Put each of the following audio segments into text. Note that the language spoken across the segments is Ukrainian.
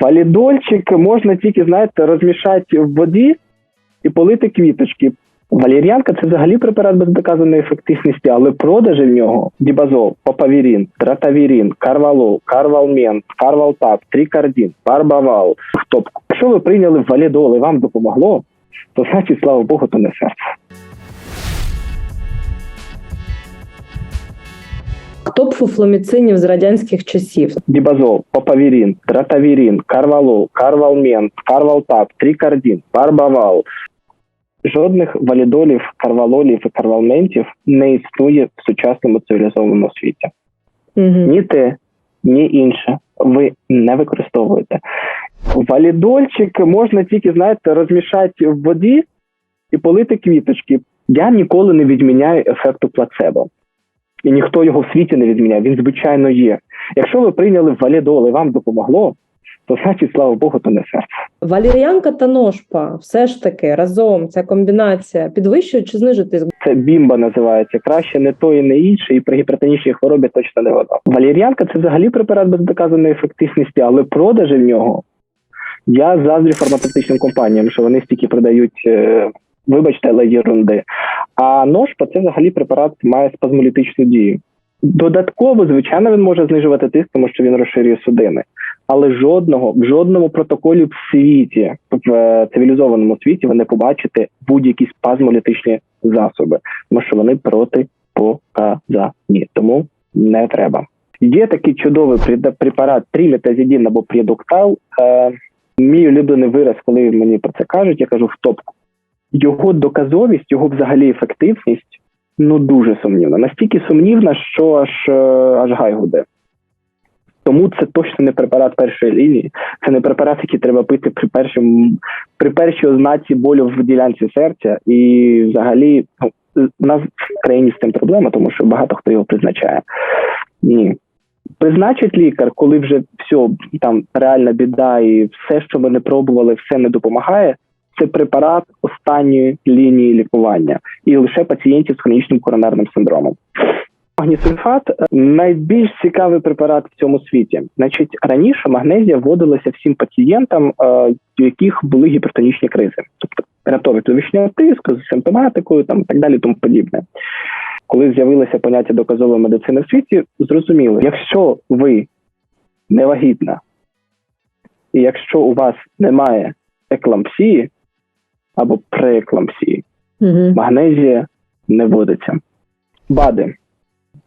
Валідольчик можна тільки, знаєте, розмішати в воді і полити квіточки. Валір'янка це взагалі препарат без доказаної ефективності, але продажі в нього дібазол, папавірін, тратавірін, карвалол, карвалмент, карвалтап, трикардін, барбавал топку. Якщо ви прийняли валідол і вам допомогло, то значить, слава Богу, то не серце. Топ фуфломіцинів з радянських часів. дібазол, папавірін, тратавірін, карвалол, карвалмент, карвалтап, трикардін, барбавал. Жодних валідолів, карвалолів і карвалментів не існує в сучасному цивілізованому світі. Угу. Ні те, ні інше ви не використовуєте. Валідольчик можна тільки, знаєте, розмішати в воді і полити квіточки. Я ніколи не відміняю ефекту плацебо. І ніхто його в світі не відміняє. Він звичайно є. Якщо ви прийняли валідол і вам допомогло, то значить, слава Богу, то не серце. Валір'янка та ножпа все ж таки разом ця комбінація підвищує чи знижує тиск? Це бімба називається. Краще не то і не інше, і при гіпертонічній хворобі точно не воно. Валір'янка це взагалі препарат без доказаної ефективності, але продажі в нього я заздрю фармацевтичним компаніям, що вони стільки продають, е, вибачте, але єрунди. А ножпа це взагалі препарат має спазмолітичну дію. Додатково, звичайно, він може знижувати тиск, тому що він розширює судини. Але жодного в жодному протоколі в світі, в е, цивілізованому світі, ви не побачите будь-які спазмолітичні засоби, тому що вони протипоказані. Тому не треба. Є такий чудовий препарат тріметазідін або предуктал. Е, мій улюблений вираз, коли мені про це кажуть, я кажу в топку. Його доказовість, його взагалі ефективність ну дуже сумнівна. Настільки сумнівна, що аж, е, аж гай гуде. Тому це точно не препарат першої лінії. Це не препарат, який треба пити при першому при першій ознаці болю в ділянці серця. І взагалі ну, у нас в країні з цим проблема, тому що багато хто його призначає. Ні. Призначить лікар, коли вже все там реальна біда, і все, що ми не пробували, все не допомагає. Це препарат останньої лінії лікування і лише пацієнтів з хронічним коронарним синдромом. Магнісульфат е, найбільш цікавий препарат в цьому світі. Значить, раніше магнезія вводилася всім пацієнтам, е, у яких були гіпертонічні кризи, тобто раптовий підвищення тиску з симптоматикою, там так далі, тому подібне. Коли з'явилося поняття доказової медицини в світі, зрозуміло, якщо ви не вагітна, і якщо у вас немає еклампсії або прееклампсії, Угу. магнезія не вводиться. БАДи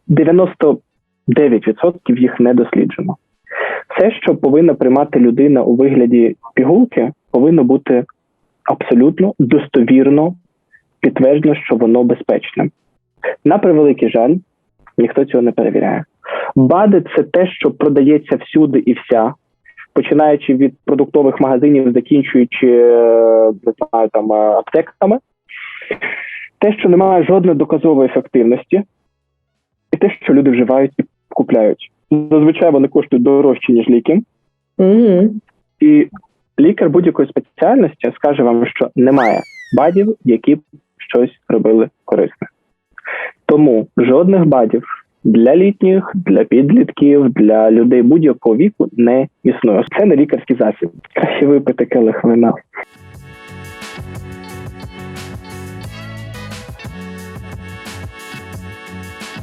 99% їх не досліджено. Все, що повинна приймати людина у вигляді пігулки, повинно бути абсолютно достовірно підтверджено, що воно безпечне. На превеликий жаль, ніхто цього не перевіряє. БАДи це те, що продається всюди і вся, починаючи від продуктових магазинів, закінчуючи е, не знаю, там, е, аптеками те, що немає жодної доказової ефективності, і те, що люди вживають і купляють. Зазвичай вони коштують дорожче, ніж ліки. Угу. І лікар будь-якої спеціальності скаже вам, що немає бадів, які б щось робили корисне. Тому жодних бадів для літніх, для підлітків, для людей будь-якого віку не існує. Це не лікарський засіб. Краще випити келих вина.